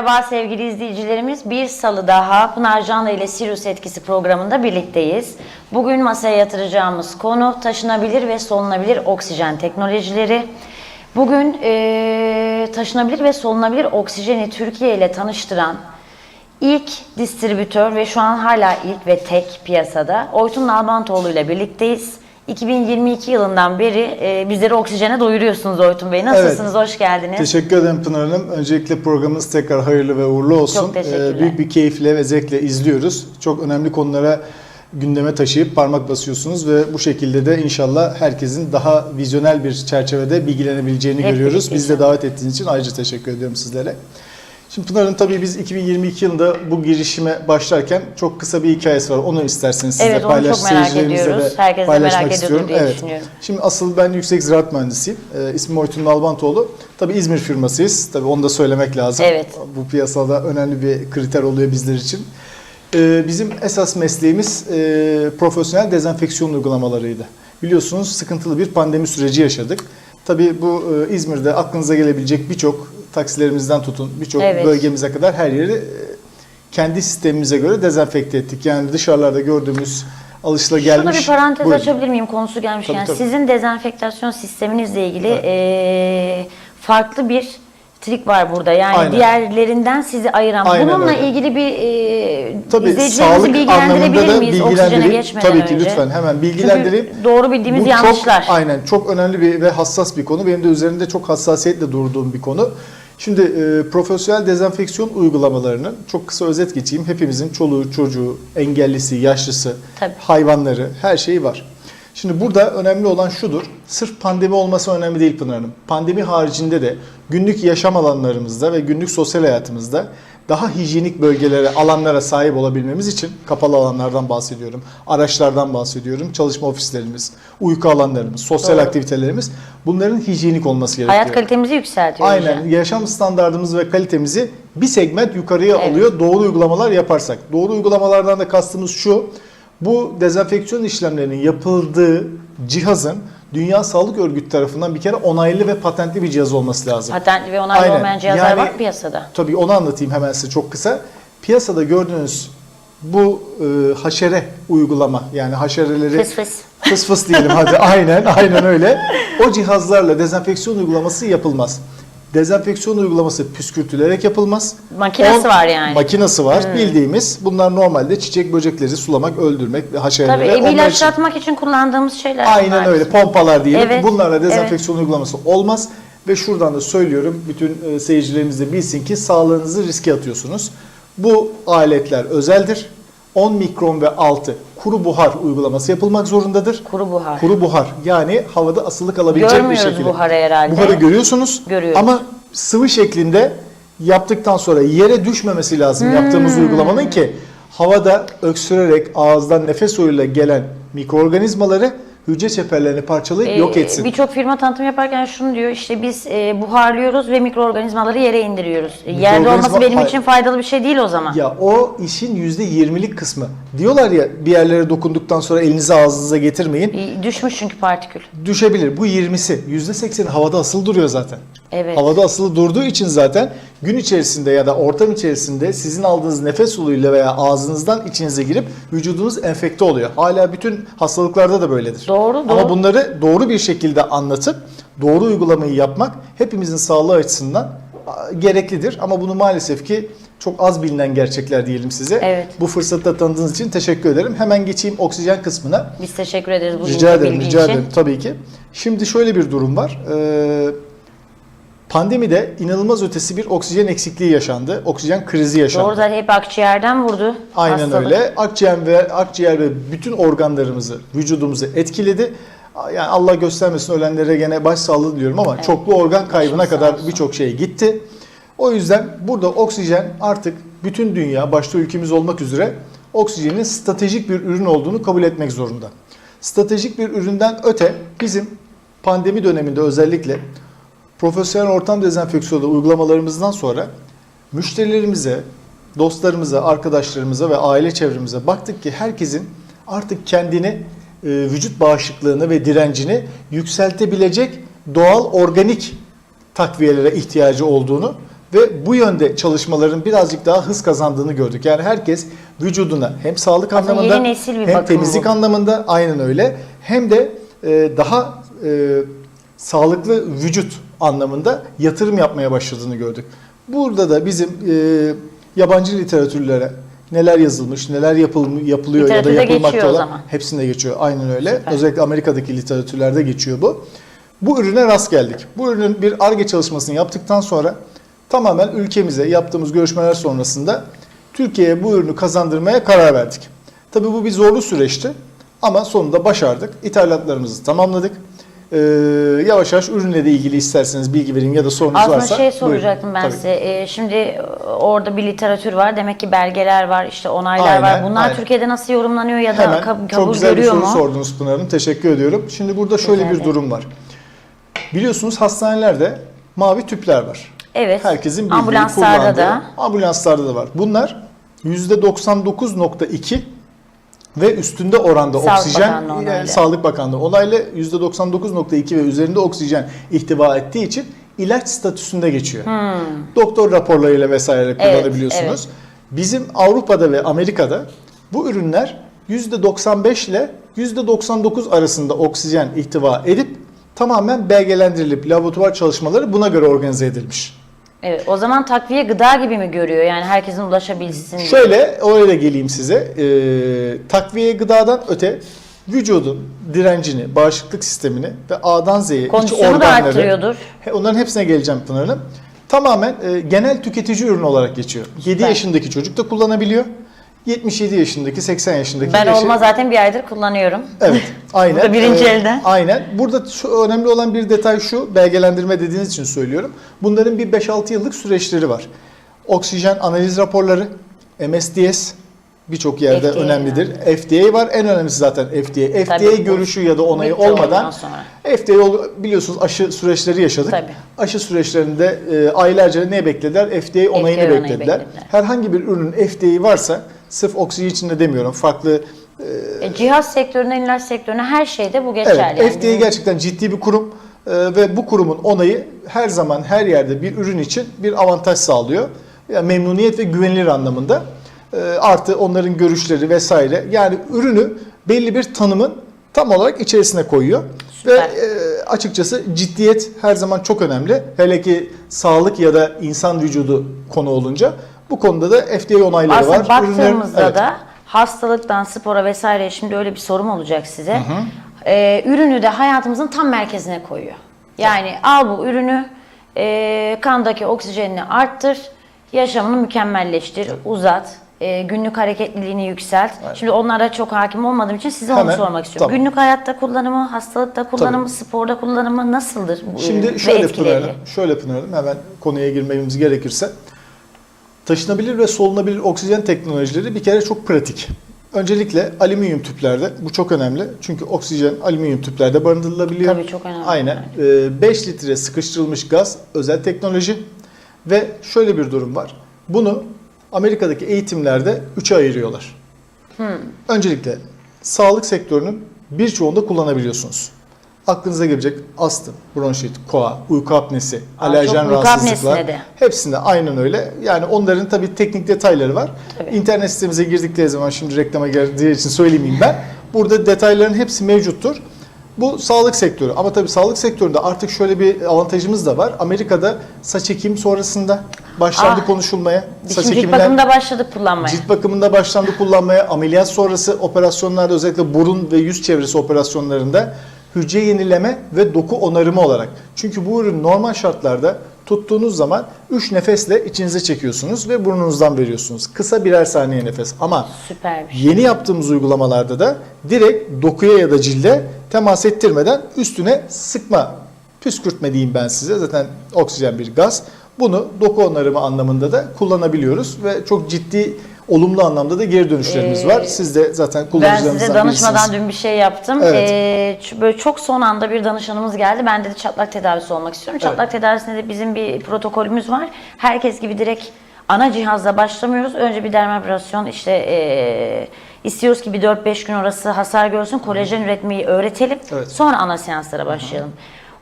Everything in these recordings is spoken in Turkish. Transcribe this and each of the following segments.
Merhaba sevgili izleyicilerimiz. Bir salı daha Pınar Canlı ile Sirius Etkisi programında birlikteyiz. Bugün masaya yatıracağımız konu taşınabilir ve solunabilir oksijen teknolojileri. Bugün eee, taşınabilir ve solunabilir oksijeni Türkiye ile tanıştıran ilk distribütör ve şu an hala ilk ve tek piyasada Oytun Nalbantoğlu ile birlikteyiz. 2022 yılından beri e, bizleri oksijene doyuruyorsunuz Oytun Bey. Nasılsınız? Hoş geldiniz. Teşekkür ederim Pınar Hanım. Öncelikle programımız tekrar hayırlı ve uğurlu olsun. Çok teşekkürler. Ee, büyük bir keyifle ve zevkle izliyoruz. Çok önemli konulara gündeme taşıyıp parmak basıyorsunuz ve bu şekilde de inşallah herkesin daha vizyonel bir çerçevede bilgilenebileceğini Hep görüyoruz. Biz de davet ettiğiniz için ayrıca teşekkür ediyorum sizlere. Şimdi Pınar Hanım tabii biz 2022 yılında bu girişime başlarken çok kısa bir hikayesi var. Onu isterseniz size Evet, paylaş, seyircilerimizle de Herkes paylaşmak merak istiyorum. diye evet. düşünüyorum. Şimdi asıl ben yüksek ziraat mühendisiyim. Ee, ismim Oytun Nalbantoğlu. Tabii İzmir firmasıyız. Tabii onu da söylemek lazım. Evet. Bu piyasada önemli bir kriter oluyor bizler için. Ee, bizim esas mesleğimiz e, profesyonel dezenfeksiyon uygulamalarıydı. Biliyorsunuz sıkıntılı bir pandemi süreci yaşadık. Tabii bu e, İzmir'de aklınıza gelebilecek birçok taksilerimizden tutun birçok Evet. bölgemize kadar her yeri e, kendi sistemimize göre dezenfekte ettik. Yani dışarılarda gördüğümüz alışılagelmiş... Şurada bir parantez Buyurun. açabilir miyim konusu gelmişken? Tabii, tabii. Sizin dezenfektasyon sisteminizle ilgili Evet. eee, farklı bir trik var burada. Yani Aynen. diğerlerinden sizi ayıran. Aynen Bununla öyle. ilgili bir Tabii izleyicilerimizi bilgilendirebilir miyiz oksijene geçmeden Tabii ki önce? lütfen hemen bilgilendireyim. Çünkü doğru bildiğimiz Bu yanlışlar. Çok, aynen çok önemli bir ve hassas bir konu. Benim de üzerinde çok hassasiyetle durduğum bir konu. Şimdi e, profesyonel dezenfeksiyon uygulamalarının çok kısa özet geçeyim. Hepimizin çoluğu, çocuğu, engellisi, yaşlısı, Tabii. hayvanları her şeyi var. Şimdi burada önemli olan şudur. Sırf pandemi olması önemli değil Pınar Hanım. Pandemi haricinde de günlük yaşam alanlarımızda ve günlük sosyal hayatımızda daha hijyenik bölgelere, alanlara sahip olabilmemiz için kapalı alanlardan bahsediyorum. Araçlardan bahsediyorum. Çalışma ofislerimiz, uyku alanlarımız, sosyal Doğru. aktivitelerimiz bunların hijyenik olması gerekiyor. Hayat kalitemizi yükseltiyor. Aynen. hocam. Yaşam standartımız ve kalitemizi bir segment yukarıya Evet. alıyor doğru uygulamalar yaparsak. Doğru uygulamalardan da kastımız şu. Bu dezenfeksiyon işlemlerinin yapıldığı cihazın Dünya Sağlık Örgütü tarafından bir kere onaylı ve patentli bir cihaz olması lazım. Patentli ve onaylı Aynen. olmayan cihazlar Yani- var piyasada. Tabii onu anlatayım hemen size çok kısa. Piyasada gördüğünüz bu e, haşere uygulama yani haşereleri Fıs fıs. fıs fıs diyelim hadi aynen aynen öyle. O cihazlarla dezenfeksiyon uygulaması yapılmaz. Dezenfeksiyon uygulaması püskürtülerek yapılmaz. Makinesi var yani. Makinesi var bildiğimiz. Bunlar normalde çiçek böcekleri sulamak, öldürmek ve haşereleri. Tabii evi onlar için- ilaçlatmak için kullandığımız şeyler. Aynen bunlar. öyle pompalar diyelim. Evet, Bunlarla dezenfeksiyon uygulaması olmaz. Ve şuradan da söylüyorum bütün e, seyircilerimiz de bilsin ki sağlığınızı riske atıyorsunuz. Bu aletler özeldir. 10 mikron ve altı kuru buhar uygulaması yapılmak zorundadır. Kuru buhar. Kuru buhar yani havada asılı kalabilecek bir Görmüyoruz şekilde. buharı herhalde. Buharı görüyorsunuz Görüyoruz. ama sıvı şeklinde yaptıktan sonra yere düşmemesi lazım Hmm. yaptığımız uygulamanın ki havada öksürerek ağızdan nefes yoluyla gelen mikroorganizmaları hücre çeperlerini parçalayıp Ee, yok etsin. Birçok firma tanıtım yaparken şunu diyor işte biz e, buharlıyoruz ve mikroorganizmaları yere indiriyoruz. E, Yerde olması benim için faydalı bir şey değil o zaman. Ya o işin %20'lik kısmı. Diyorlar ya bir yerlere dokunduktan sonra elinizi ağzınıza getirmeyin. E, Düşmüş çünkü partikül. Düşebilir. Bu 20'si. %80'i havada asılı duruyor zaten. Evet. Havada asılı durduğu için zaten gün içerisinde ya da ortam içerisinde sizin aldığınız nefes yoluyla veya ağzınızdan içinize girip vücudunuz enfekte oluyor. Hala bütün hastalıklarda da böyledir. Doğru, Ama doğru. bunları doğru bir şekilde anlatıp doğru uygulamayı yapmak hepimizin sağlığı açısından gereklidir. Ama bunu maalesef ki çok az bilinen gerçekler diyelim size. Evet. Bu fırsatı tanıdığınız için teşekkür ederim. Hemen geçeyim oksijen kısmına. Biz teşekkür ederiz bu Rica ederim, rica için. ederim tabii ki. Şimdi şöyle bir durum var. Ee, pandemide inanılmaz ötesi bir oksijen eksikliği yaşandı. Oksijen krizi yaşandı. Doğru zaten hep akciğerden vurdu. Aynen hastalık. öyle. Akciğer ve akciğer ve bütün organlarımızı, vücudumuzu etkiledi. Yani Allah göstermesin ölenlere gene başsağlığı diliyorum ama Evet. çoklu organ kaybına sağ kadar birçok şey gitti. O yüzden burada oksijen artık bütün dünya başta ülkemiz olmak üzere oksijenin stratejik bir ürün olduğunu kabul etmek zorunda. Stratejik bir üründen öte bizim pandemi döneminde özellikle profesyonel ortam dezenfeksiyonu uygulamalarımızdan sonra müşterilerimize, dostlarımıza, arkadaşlarımıza ve aile çevremize baktık ki herkesin artık kendini e, vücut bağışıklığını ve direncini yükseltebilecek doğal organik takviyelere ihtiyacı olduğunu Ve bu yönde çalışmaların birazcık daha hız kazandığını gördük. Yani herkes vücuduna hem sağlık Aslında anlamında hem temizlik bu. anlamında aynen öyle hem de e, daha e, sağlıklı vücut anlamında yatırım yapmaya başladığını gördük. Burada da bizim e, yabancı literatürlere neler yazılmış, neler yapıl, yapılıyor ya da yapılmakta olan hepsinde geçiyor. Aynen öyle. Süper. Özellikle Amerika'daki literatürlerde geçiyor bu. Bu ürüne rast geldik. Bu ürünün bir ARGE çalışmasını yaptıktan sonra tamamen ülkemize yaptığımız görüşmeler sonrasında Türkiye'ye bu ürünü kazandırmaya karar verdik. Tabii bu bir zorlu süreçti ama sonunda başardık. İthalatlarımızı tamamladık. Ee, yavaş yavaş ürünle de ilgili isterseniz bilgi vereyim ya da sorunuz Aslında varsa. şey soracaktım buyurun. ben Tabii. size. Ee, şimdi e, orada bir literatür var. Demek ki belgeler var, işte onaylar Aynen, var. Bunlar aynen. Türkiye'de nasıl yorumlanıyor ya da Hemen kab- çok kabul güzel bir görüyor soru mu? sordunuz Pınar Hanım. Teşekkür ediyorum. Şimdi burada şöyle Rica bir durum var. Biliyorsunuz hastanelerde mavi tüpler var. Evet. Herkesin bildiği, Ambulanslarda kullandığı, da. ambulanslarda da var. Bunlar %99.2 ve üstünde oranda Sağlık oksijen Bakanlığı Sağlık Bakanlığı onaylı %99.2 ve üzerinde oksijen ihtiva ettiği için ilaç statüsünde geçiyor. Doktor raporlarıyla vesaire Hmm. Evet, kullanabiliyorsunuz. evet. Bizim Avrupa'da ve Amerika'da bu ürünler %95 ile %99 arasında oksijen ihtiva edip tamamen belgelendirilip laboratuvar çalışmaları buna göre organize edilmiş. Evet. O zaman takviye gıda gibi mi görüyor? Yani herkesin ulaşabilsin diye. Şöyle oraya da geleyim size. Ee, takviye gıdadan öte vücudun direncini, bağışıklık sistemini ve A'dan Z'ye iç Kondisyonu da organları. He, Onların hepsine geleceğim Pınar Hanım. Tamamen e, genel tüketici ürünü olarak geçiyor. 7 Süper. yaşındaki çocuk da kullanabiliyor. 77 yaşındaki, 80 yaşındaki Ben yaşı- olma zaten bir aydır kullanıyorum. Evet, aynen. Bu da birinci Ee, elden. Aynen. Burada şu önemli olan bir detay şu, belgelendirme dediğiniz için söylüyorum. Bunların bir 5-6 yıllık süreçleri var. Oksijen analiz raporları, MSDS birçok yerde FDA önemlidir. FDA var. En önemlisi zaten FDA. FDA Tabii görüşü ya da onayı olmadan. FDA biliyorsunuz aşı süreçleri yaşadık. Tabii. Aşı süreçlerinde e, aylarca ne beklediler? FDA onayını onayı beklediler. beklediler. Herhangi bir ürünün FDA'yı varsa sırf oksijen içinde demiyorum. Farklı E, cihaz sektöründen ilaç sektörüne her şeyde bu geçerli. Evet. FDA gerçekten ciddi bir kurum e, ve bu kurumun onayı her zaman her yerde bir ürün için bir avantaj sağlıyor. Yani memnuniyet ve güvenilir anlamında. E, artı onların görüşleri vesaire. Yani ürünü belli bir tanımın tam olarak içerisine koyuyor. Süper. Ve e, açıkçası ciddiyet her zaman çok önemli. Hele ki sağlık ya da insan vücudu konu olunca bu konuda da FDA onayları Aslında var. baktığımızda Ürünlerin- evet. da hastalıktan spora vesaire şimdi öyle bir sorum olacak size. Ee, ürünü de hayatımızın tam merkezine koyuyor. Yani al bu ürünü e, kandaki oksijenini arttır, yaşamını mükemmelleştir, uzat. e, günlük hareketliliğini yükselt. Şimdi onlara çok hakim olmadığım için size onu Hemen, sormak istiyorum. tamam. Günlük hayatta kullanımı, hastalıkta kullanımı, sporda kullanımı nasıldır bu Şimdi şöyle? Pınar'ım, şöyle Pınar'ım hemen konuya girmemiz gerekirse. Taşınabilir ve solunabilir oksijen teknolojileri bir kere çok pratik. Öncelikle alüminyum tüplerde bu çok önemli. Çünkü oksijen alüminyum tüplerde barındırılabiliyor. Tabii çok önemli. Aynen. Ee, 5 litre sıkıştırılmış gaz özel teknoloji ve şöyle bir durum var. Bunu Amerika'daki eğitimlerde 3'e ayırıyorlar. Hmm. Öncelikle sağlık sektörünün birçoğunda kullanabiliyorsunuz. Aklınıza gelecek astım, bronşit, koa, uyku apnesi, Aa, alerjen rahatsızlıklar. Hepsinde aynen öyle. Yani onların tabii teknik detayları var. Tabii. İnternet sitemize girdikleri zaman şimdi reklama girdiği için söylemeyeyim ben. Burada detayların hepsi mevcuttur. Bu sağlık sektörü. Ama tabii sağlık sektöründe artık şöyle bir avantajımız da var. Amerika'da saç ekim sonrasında başlandı Ah, konuşulmaya. Saç cilt ekiminden- bakımında başladık kullanmaya. Cilt bakımında başlandı kullanmaya, ameliyat sonrası operasyonlarda özellikle burun ve yüz çevresi operasyonlarında hücre yenileme ve doku onarımı olarak. Çünkü bu ürün normal şartlarda tuttuğunuz zaman 3 nefesle içinize çekiyorsunuz ve burnunuzdan veriyorsunuz. Kısa birer saniye nefes ama Süper şey. yeni yaptığımız uygulamalarda da direkt dokuya ya da cilde temas ettirmeden üstüne sıkma, püskürtme diyeyim ben size. Zaten oksijen bir gaz. Bunu doku onarımı anlamında da kullanabiliyoruz ve çok ciddi olumlu anlamda da geri dönüşlerimiz Ee, var. Siz de zaten Ben kullanıcılarınızdan size danışmadan birisiniz. dün bir şey yaptım. Evet. Ee, böyle çok son anda bir danışanımız geldi. Ben dedi çatlak tedavisi olmak istiyorum. Çatlak Evet. tedavisinde de bizim bir protokolümüz var. Herkes gibi direkt ana cihazla başlamıyoruz. Önce bir dermabrasyon işte ee, istiyoruz ki bir 4-5 gün orası hasar görsün. Kolajen üretmeyi öğretelim. Evet. Sonra ana seanslara başlayalım.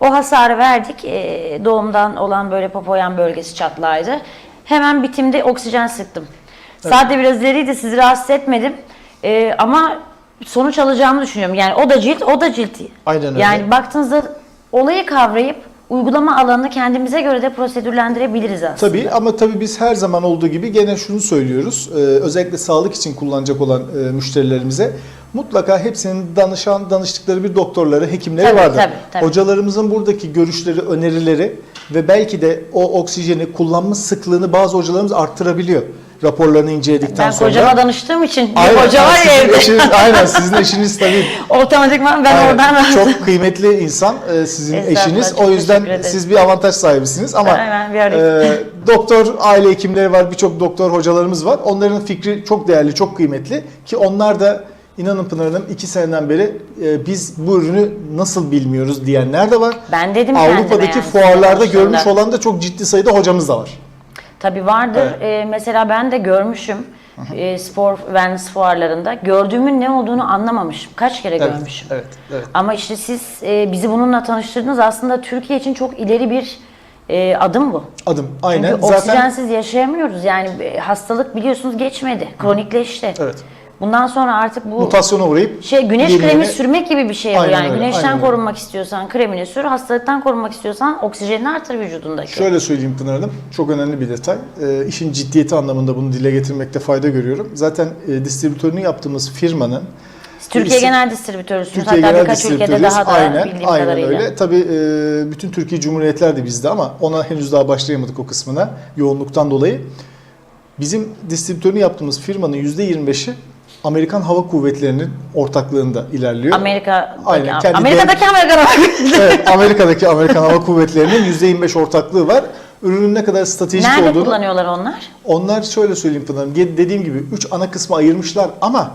O hasarı verdik. Ee, doğumdan olan böyle popoyan bölgesi çatlaydı. Hemen bitimde oksijen sıktım. Sadece biraz ileriydi sizi rahatsız etmedim. Ee, ama sonuç alacağımı düşünüyorum. Yani o da cilt, o da cilt. Aynen öyle. Yani baktığınızda olayı kavrayıp uygulama alanını kendimize göre de prosedürlendirebiliriz aslında. Tabii ama tabii biz her zaman olduğu gibi gene şunu söylüyoruz. Ee, özellikle sağlık için kullanacak olan e, müşterilerimize mutlaka hepsinin danışan danıştıkları bir doktorları, hekimleri Tabii, vardır. tabii, tabii. Hocalarımızın buradaki görüşleri, önerileri ve belki de o oksijeni kullanma sıklığını bazı hocalarımız arttırabiliyor. Raporlarını inceledikten Ben sonra. kocama danıştığım için Aynen, hoca var ya evde. eşiniz- aynen sizin eşiniz tabii Otomatikman ben Aynen. oradan Çok kıymetli insan e, sizin eşiniz. O yüzden siz bir avantaj sahibisiniz ama e, doktor aile hekimleri var, birçok doktor hocalarımız var. Onların fikri çok değerli, çok kıymetli ki onlar da inanın Pınar Hanım iki seneden beri e, biz bu ürünü nasıl bilmiyoruz diyenler de var. Ben dedim Avrupa'daki yani fuarlarda görmüş olan da çok ciddi sayıda hocamız da var. Tabii vardır. Ee, mesela ben de görmüşüm e, spor wellness fuarlarında. Gördüğümün ne olduğunu anlamamışım. Kaç kere Evet, görmüşüm. evet, evet. Ama işte siz e, bizi bununla tanıştırdınız. Aslında Türkiye için çok ileri bir e, adım bu. Adım aynen. Çünkü Zaten oksijensiz yaşayamıyoruz. Yani e, hastalık biliyorsunuz geçmedi. Kronikleşti. Evet. Bundan sonra artık bu mutasyona uğrayıp şey güneş yeni kremi sürmek gibi bir şey. Aynen Yani öyle, güneşten aynen öyle. korunmak istiyorsan kremini sür, hastalıktan korunmak istiyorsan oksijenini artır vücudundaki. Şöyle söyleyeyim Pınar Hanım, çok önemli bir detay. Ee, işin ciddiyeti anlamında bunu dile getirmekte fayda görüyorum. Zaten e, distribütörünü yaptığımız firmanın Türkiye isim- genel distribütörüsünüz. Türkiye Hatta genel birkaç ülkede daha da aynen, bildiğim aynen kadarıyla. öyle. Tabii e, bütün Türkiye Cumhuriyetler de bizde ama ona henüz daha başlayamadık o kısmına yoğunluktan dolayı. Bizim distribütörünü yaptığımız firmanın %25'i Amerikan Hava Kuvvetleri'nin ortaklığında ilerliyor. Amerika, Aynen, kendi Amerika'daki Amerikan evet, Amerika'daki Amerikan Hava Kuvvetleri'nin %25 ortaklığı var. Ürünün ne kadar stratejik Nerede olduğunu kullanıyorlar onlar? onlar şöyle söyleyeyim Pınar Hanım, ge- dediğim gibi 3 ana kısma ayırmışlar ama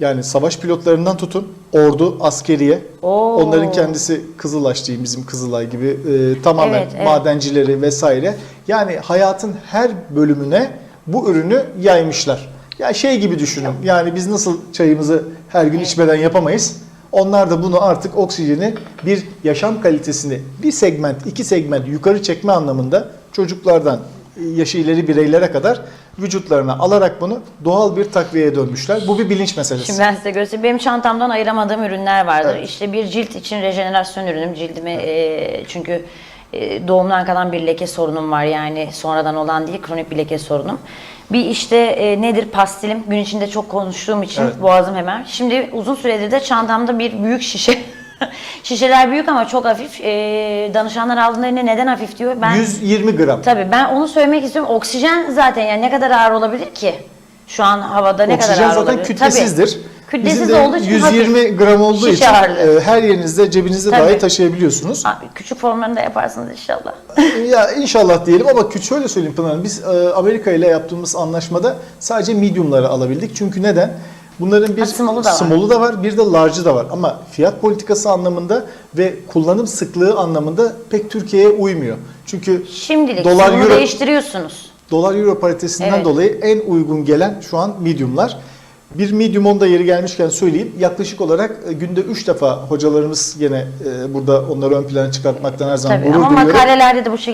yani savaş pilotlarından tutun, ordu, askeriye, Oo. onların kendisi Kızılaş diyeyim bizim Kızılay gibi e, tamamen Evet, evet. madencileri vesaire. Yani hayatın her bölümüne bu ürünü yaymışlar. Ya şey gibi düşünün. Yani biz nasıl çayımızı her gün içmeden yapamayız. Onlar da bunu artık oksijeni bir yaşam kalitesini bir segment, iki segment yukarı çekme anlamında çocuklardan e, yaşı ileri bireylere kadar vücutlarına alarak bunu doğal bir takviyeye dönmüşler. Bu bir bilinç meselesi. Şimdi ben size göstereyim. Benim çantamdan ayıramadığım ürünler vardır. Evet. İşte bir cilt için rejenerasyon ürünüm. Cildime e, çünkü doğumdan kalan bir leke sorunum var yani sonradan olan değil kronik bir leke sorunum. Bir işte e, nedir pastilim gün içinde çok konuştuğum için Evet. boğazım hemen. Şimdi uzun süredir de çantamda bir büyük şişe. Şişeler büyük ama çok hafif. E, danışanlar aldığında eline neden hafif diyor. Ben 120 gram. Tabii ben onu söylemek istiyorum. Oksijen zaten yani ne kadar ağır olabilir ki? Şu an havada ne Oksijen kadar ağır zaten olabilir? kütlesizdir. Tabii. Kütlesiz Bizim de olduğu için 120 gram olduğu Şişe için ağırlığı. e, her yerinizde cebinizde Tabii. dahi taşıyabiliyorsunuz. Abi, küçük formlarını da yaparsınız inşallah. ya inşallah diyelim ama kü- şöyle söyleyeyim Pınar Hanım, biz e, Amerika ile yaptığımız anlaşmada sadece medium'ları alabildik. Çünkü neden? Bunların bir Ha, small'u da var. small'u da var, bir de large'ı da var. Ama fiyat politikası anlamında ve kullanım sıklığı anlamında pek Türkiye'ye uymuyor. Çünkü Şimdilik Dolar, bunu euro- değiştiriyorsunuz. dolar euro paritesinden Evet. dolayı en uygun gelen şu an medium'lar. Bir medium onu da yeri gelmişken söyleyeyim. Yaklaşık olarak e, günde 3 defa hocalarımız yine e, burada onları ön plana çıkartmaktan her zaman Tabii gurur ama duyuyorum. makalelerde de bu şekilde